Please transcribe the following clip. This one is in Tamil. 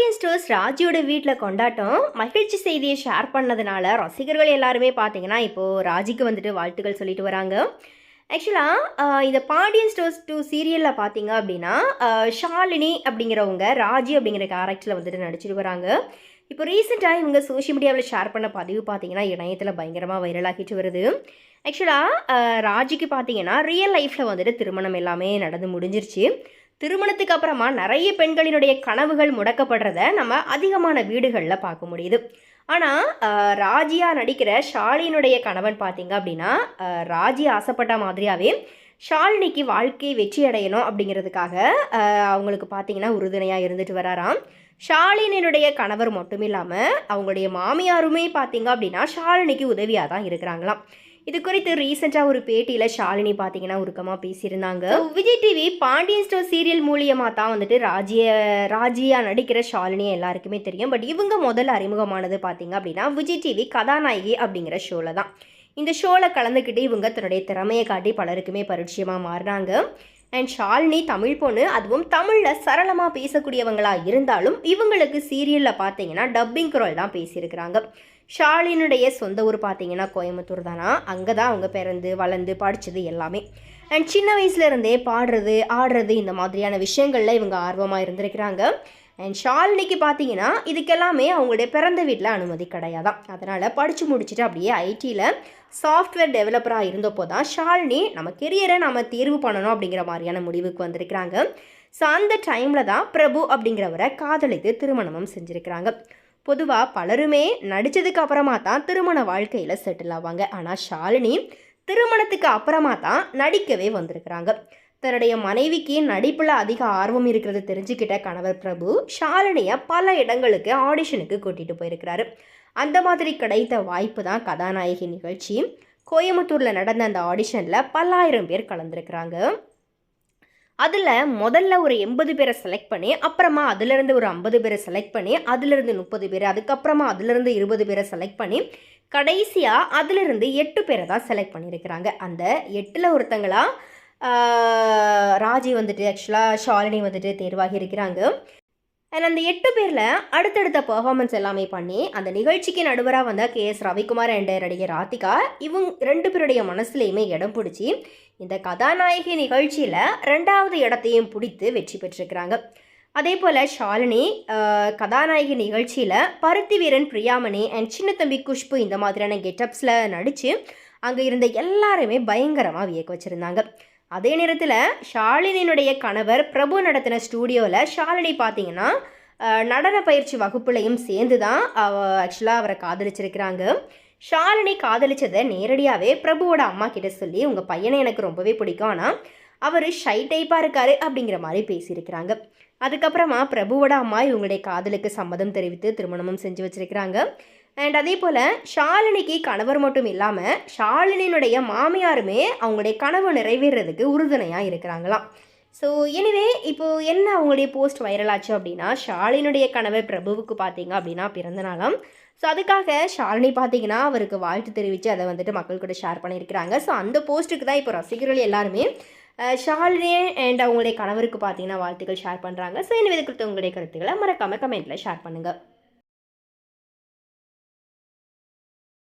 பாண்டியன் ஸ்டோர்ஸ் ராஜியோட வீட்டில் கொண்டாட்டம் மகிழ்ச்சி செய்தியை ஷேர் பண்ணதுனால ரசிகர்கள் எல்லாருமே பார்த்தீங்கன்னா இப்போது ராஜிக்கு வந்துட்டு வாழ்த்துக்கள் சொல்லிட்டு வராங்க. ஆக்சுவலாக இந்த பாண்டியன் ஸ்டோர்ஸ் டூ சீரியலில் பார்த்தீங்க அப்படின்னா ஷாலினி அப்படிங்கிறவங்க ராஜி அப்படிங்கிற கேரக்டரில் வந்துட்டு நடிச்சிட்டு வராங்க. இப்போ ரீசெண்டாக இவங்க சோஷியல் மீடியாவில் ஷேர் பண்ண பதிவு பார்த்தீங்கன்னா இணையத்தில் பயங்கரமாக வைரலாகிட்டு வருது. ஆக்சுவலாக ராஜிக்கு பார்த்தீங்கன்னா ரியல் லைஃப்பில் வந்துட்டு திருமணம் எல்லாமே நடந்து முடிஞ்சிருச்சு. திருமணத்துக்கு அப்புறமா நிறைய பெண்களினுடைய கனவுகள் முடக்கப்படுறத நம்ம அதிகமான வீடுகளில் பார்க்க முடியுது. ஆனால் ராஜியா நடிக்கிற ஷாலினுடைய கணவன் பார்த்தீங்க அப்படின்னா ராஜி ஆசைப்பட்ட மாதிரியாகவே ஷாலினிக்கு வாழ்க்கை வெற்றி அடையணும் அப்படிங்கிறதுக்காக அவங்களுக்கு பார்த்தீங்கன்னா உறுதுணையாக இருந்துட்டு வராராம். ஷாலினினுடைய கணவர் மட்டும் இல்லாமல் அவங்களுடைய மாமியாருமே பார்த்தீங்க அப்படின்னா ஷாலினிக்கு உதவியாக தான் இருக்கிறாங்களாம். இது குறித்து ரீசெண்டாக ஒரு பேட்டியில் ஷாலினி பார்த்தீங்கன்னா உருக்கமாக பேசியிருந்தாங்க. Vijay TV Pandian store serial மூலியமாக தான் வந்துட்டு ராஜிய ராஜியா நடிக்கிற ஷாலினியை எல்லாருக்குமே தெரியும். பட் இவங்க முதல்ல அறிமுகமானது பார்த்தீங்க அப்படின்னா விஜய் டிவி கதாநாயகி அப்படிங்கிற ஷோவில் தான் இந்த ஷோவில் கலந்துக்கிட்டு இவங்க தன்னுடைய திறமையை காட்டி பலருக்குமே பரிச்சயமாக மாறினாங்க. அண்ட் ஷாலினி தமிழ் பொண்ணு அதுவும் தமிழில் சரளமாக பேசக்கூடியவங்களாக இருந்தாலும் இவங்களுக்கு சீரியலில் பார்த்தீங்கன்னா டப்பிங் குரல் தான் பேசியிருக்கிறாங்க. ஷாலினுடைய சொந்த ஊர் பார்த்தீங்கன்னா கோயம்புத்தூர் தானா? அங்கே தான் அவங்க பிறந்து வளர்ந்து படித்தது எல்லாமே. அண்ட் சின்ன வயசுலேருந்தே பாடுறது ஆடுறது இந்த மாதிரியான விஷயங்களில் இவங்க ஆர்வமாக இருந்திருக்கிறாங்க. அண்ட் ஷாலினிக்கு பார்த்தீங்கன்னா இதுக்கெல்லாமே அவங்களுடைய பிறந்த வீட்டில் அனுமதி கிடையாதான். அதனால் படித்து முடிச்சுட்டு அப்படியே ஐடியில் சாஃப்ட்வேர் டெவலப்பராக இருந்தப்போ தான் ஷாலினி நம்ம கெரியரை நம்ம தேர்வு பண்ணணும் அப்படிங்கிற மாதிரியான முடிவுக்கு வந்திருக்கிறாங்க. ஸோ அந்த டைமில் தான் பிரபு அப்படிங்கிறவரை காதலித்து திருமணமும் செஞ்சுருக்கிறாங்க. பொதுவாக பலருமே நடித்ததுக்கு அப்புறமா தான் திருமண வாழ்க்கையில் செட்டில் ஆவாங்க. ஆனால் ஷாலினி திருமணத்துக்கு அப்புறமா தான் நடிக்கவே வந்திருக்கிறாங்க. தன்னுடைய மனைவிக்கு நடிப்பில் அதிக ஆர்வம் இருக்கிறது தெரிஞ்சுக்கிட்ட கணவர் பிரபு ஷாலினியை பல இடங்களுக்கு ஆடிஷனுக்கு கூட்டிகிட்டு போயிருக்கிறாரு. அந்த மாதிரி கிடைத்த வாய்ப்பு தான் கதாநாயகி நிகழ்ச்சி. கோயம்புத்தூரில் நடந்த அந்த ஆடிஷனில் பல்லாயிரம் பேர் கலந்துருக்கிறாங்க. அதில் முதல்ல ஒரு எண்பது பேரை செலக்ட் பண்ணி அப்புறமா அதுலேருந்து ஒரு ஐம்பது பேரை செலக்ட் பண்ணி அதுலேருந்து முப்பது பேர் அதுக்கப்புறமா அதுலேருந்து இருபது பேரை செலக்ட் பண்ணி கடைசியாக அதிலிருந்து எட்டு பேரை தான் செலக்ட் பண்ணியிருக்கிறாங்க. அந்த எட்டில் ஒருத்தங்களா ராஜி வந்துட்டு ஆக்சுவலாக ஷாலினி வந்துட்டு தேர்வாகி இருக்கிறாங்க. அண்ட் அந்த எட்டு பேரில் அடுத்தடுத்த பர்ஃபார்மன்ஸ் எல்லாமே பண்ணி அந்த நிகழ்ச்சிக்கு நடுவராக வந்த கே எஸ் ரவிக்குமார் அண்ட் நடிகர் ராதிகா இவங்க ரெண்டு பேருடைய மனசுலையுமே இடம் பிடிச்சி இந்த கதாநாயகி நிகழ்ச்சியில் ரெண்டாவது இடத்தையும் பிடித்து வெற்றி பெற்றிருக்கிறாங்க. அதே போல் ஷாலினி கதாநாயகி நிகழ்ச்சியில் பருத்தி வீரன் பிரியாமணி அண்ட் சின்ன தம்பி குஷ்பு இந்த மாதிரியான கெட்டப்ஸில் நடித்து அங்கே இருந்த எல்லாருமே பயங்கரமாக வியக்க வச்சுருந்தாங்க. அதே நேரத்தில் ஷாலினியினுடைய கணவர் பிரபு நடத்தின ஸ்டூடியோவில் ஷாலினி பார்த்தீங்கன்னா நடன பயிற்சி வகுப்புலையும் சேர்ந்து தான் ஆக்சுவலாக அவரை காதலிச்சிருக்கிறாங்க. ஷாலினி காதலிச்சதை நேரடியாகவே பிரபுவோட அம்மா கிட்ட சொல்லி உங்கள் பையனை எனக்கு ரொம்பவே பிடிக்கும். ஆனால் அவர் ஷை டைப்பாக இருக்காரு அப்படிங்கிற மாதிரி பேசியிருக்கிறாங்க. அதுக்கப்புறமா பிரபுவோட அம்மா இவங்களுடைய காதலுக்கு சம்மதம் தெரிவித்து திருமணமும் செஞ்சு வச்சிருக்கிறாங்க. அண்ட் அதே போல் ஷாலினிக்கு கணவர் மட்டும் இல்லாமல் ஷாலினியினுடைய மாமியாருமே அவங்களுடைய கனவு நிறைவேறதுக்கு உறுதுணையாக இருக்கிறாங்களாம். ஸோ எனிவே இப்போது என்ன அவங்களுடைய போஸ்ட் வைரல் ஆச்சு அப்படின்னா ஷாலினுடைய கணவர் பிரபுவுக்கு பார்த்தீங்க அப்படின்னா பிறந்த ஸோ அதுக்காக ஷாலினி பார்த்தீங்கன்னா அவருக்கு வாழ்த்து தெரிவித்து அதை வந்துட்டு மக்கள் கூட ஷேர் பண்ணியிருக்கிறாங்க. ஸோ அந்த போஸ்ட்டுக்கு தான் இப்போ ரசிகர்கள் எல்லாருமே ஷாலினி அண்ட் அவங்களுடைய கணவருக்கு பார்த்தீங்கன்னா வாழ்த்துக்கள் ஷேர் பண்ணுறாங்க ஸோ என்ன இது குறித்து உங்களுடைய கருத்துக்களை மறக்காமல் கமெண்ட்டில் ஷேர் பண்ணுங்கள்